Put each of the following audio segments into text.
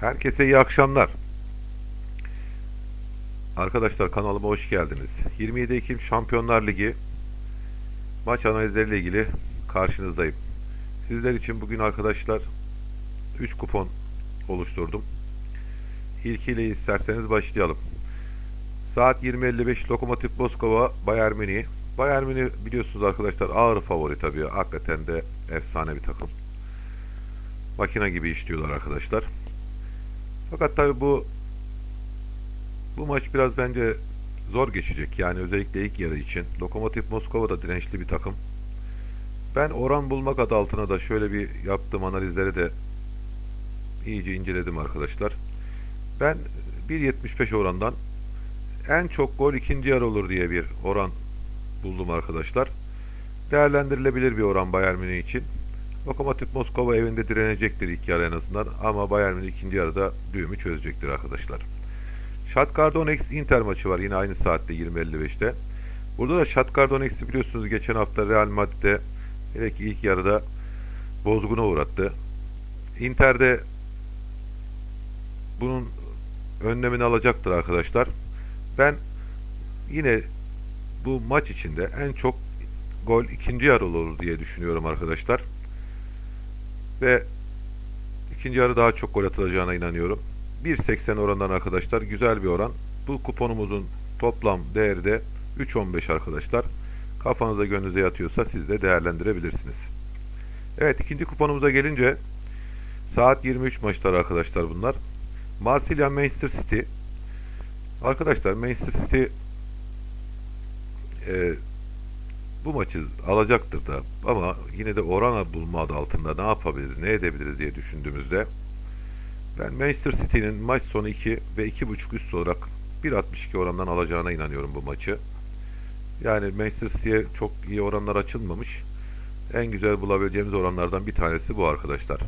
Herkese iyi akşamlar. Arkadaşlar kanalıma hoş geldiniz. 27 Ekim Şampiyonlar Ligi maç analizleriyle ilgili karşınızdayım. Sizler için bugün arkadaşlar 3 kupon oluşturdum. İlkiyle isterseniz başlayalım. Saat 20.55 Lokomotiv Moskova Bayern Münih. Bayern Münih biliyorsunuz arkadaşlar ağır favori tabii. Hakikaten de efsane bir takım. Makine gibi işliyorlar arkadaşlar. Fakat tabii bu bu maç biraz bence zor geçecek. Yani özellikle ilk yarı için. Lokomotiv Moskova da dirençli bir takım. Ben oran bulmak adı altına da şöyle bir yaptığım analizleri de iyice inceledim arkadaşlar. Ben 1.75 orandan en çok gol ikinci yarı olur diye bir oran buldum arkadaşlar. Değerlendirilebilir bir oran Bayern Münih için. Lokomotiv Moskova evinde direnecektir ilk yarı en azından ama Bayern Münih ikinci yarıda düğümü çözecektir arkadaşlar. Shakhtar Donetsk Inter maçı var yine aynı saatte 20.55'te. Burada da Shakhtar Donetsk'i biliyorsunuz geçen hafta Real Madrid'de hele ki ilk yarıda bozguna uğrattı. Inter'de bunun önlemini alacaktır arkadaşlar. Ben yine bu maç içinde en çok gol ikinci yarı olur diye düşünüyorum arkadaşlar. Ve ikinci yarı daha çok gol atılacağına inanıyorum. 1.80 orandan arkadaşlar güzel bir oran. Bu kuponumuzun toplam değeri de 3.15 arkadaşlar. Kafanıza gönlünüze yatıyorsa siz de değerlendirebilirsiniz. Evet ikinci kuponumuza gelince saat 23 maçları arkadaşlar bunlar. Marsilya Manchester City. Arkadaşlar Manchester City e, bu maçı alacaktır da ama yine de oran bulma adı altında ne yapabiliriz, ne edebiliriz diye düşündüğümüzde ben Manchester City'nin maç sonu 2 ve 2.5 üst olarak 1.62 orandan alacağına inanıyorum bu maçı. Yani Manchester City'ye çok iyi oranlar açılmamış. En güzel bulabileceğimiz oranlardan bir tanesi bu arkadaşlar.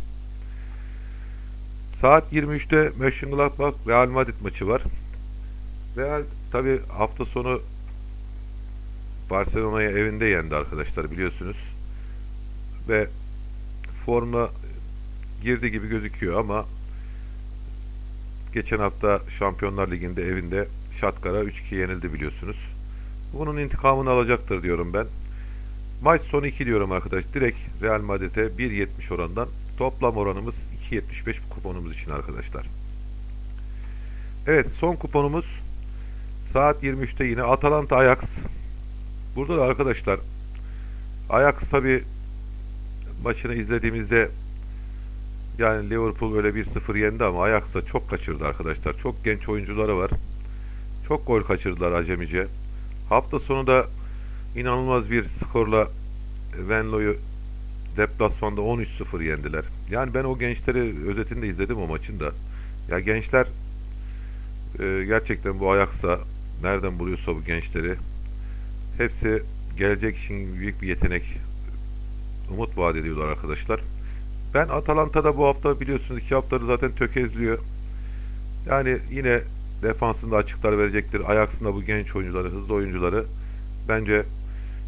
Saat 23'te Mönchengladbach Real Madrid maçı var. Real tabi hafta sonu Barcelona'ya evinde yendi arkadaşlar biliyorsunuz. Ve formla girdi gibi gözüküyor ama geçen hafta Şampiyonlar Ligi'nde evinde Şatkar'a 3-2 yenildi biliyorsunuz. Bunun intikamını alacaktır diyorum ben. Maç sonu 2 diyorum arkadaş. Direkt Real Madrid'e 1.70 orandan toplam oranımız 2.75 kuponumuz için arkadaşlar. Evet son kuponumuz saat 23'te yine Atalanta Ajax. Burada da arkadaşlar Ajax tabi maçını izlediğimizde yani Liverpool böyle 1-0 yendi ama Ajax da çok kaçırdı arkadaşlar. Çok genç oyuncuları var. Çok gol kaçırdılar acemice. Hafta sonu da inanılmaz bir skorla Venlo'yu deplasmanda 13-0 yendiler. Yani ben o gençleri özetinde izledim o maçın da. Ya gençler e, gerçekten bu Ajax'ta nereden buluyorsa bu gençleri hepsi gelecek için büyük bir yetenek umut vaat ediyorlar arkadaşlar. Ben Atalanta'da bu hafta biliyorsunuz iki haftaları zaten tökezliyor. Yani yine defansında açıklar verecektir. Ajax'ın da bu genç oyuncuları, hızlı oyuncuları bence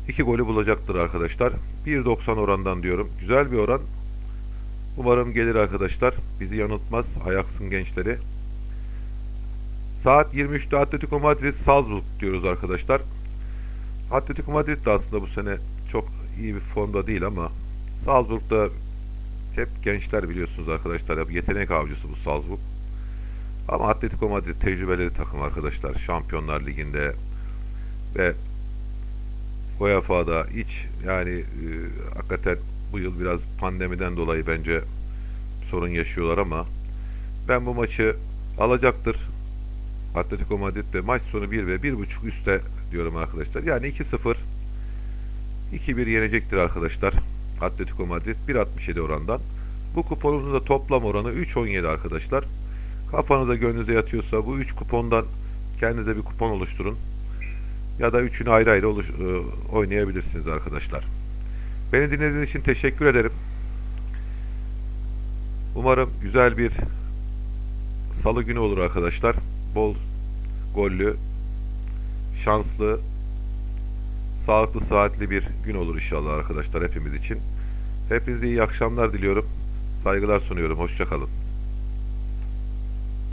iki golü bulacaktır arkadaşlar. 1.90 orandan diyorum. Güzel bir oran. Umarım gelir arkadaşlar. Bizi yanıltmaz Ajax'ın gençleri. Saat 23'te Atletico Madrid Salzburg diyoruz arkadaşlar. Atletico Madrid de aslında bu sene çok iyi bir formda değil ama Salzburg'da hep gençler biliyorsunuz arkadaşlar. Hep yetenek avcısı bu Salzburg. Ama Atletico Madrid tecrübeleri takım arkadaşlar. Şampiyonlar Ligi'nde ve UEFA'da hiç yani e, hakikaten bu yıl biraz pandemiden dolayı bence sorun yaşıyorlar ama ben bu maçı alacaktır. Atletico Madrid ve maç sonu 1 ve 1.5 üstte diyorum arkadaşlar. Yani 2-0 2-1 yenecektir arkadaşlar. Atletico Madrid 1.67 orandan. Bu kuponumuzun toplam oranı 3.17 arkadaşlar. Kafanıza gönlünüze yatıyorsa bu 3 kupondan kendinize bir kupon oluşturun. Ya da üçünü ayrı ayrı oluş, e, oynayabilirsiniz arkadaşlar. Beni dinlediğiniz için teşekkür ederim. Umarım güzel bir salı günü olur arkadaşlar. Bol gollü, şanslı, sağlıklı, saatli bir gün olur inşallah arkadaşlar hepimiz için. Hepinize iyi akşamlar diliyorum. Saygılar sunuyorum. Hoşçakalın.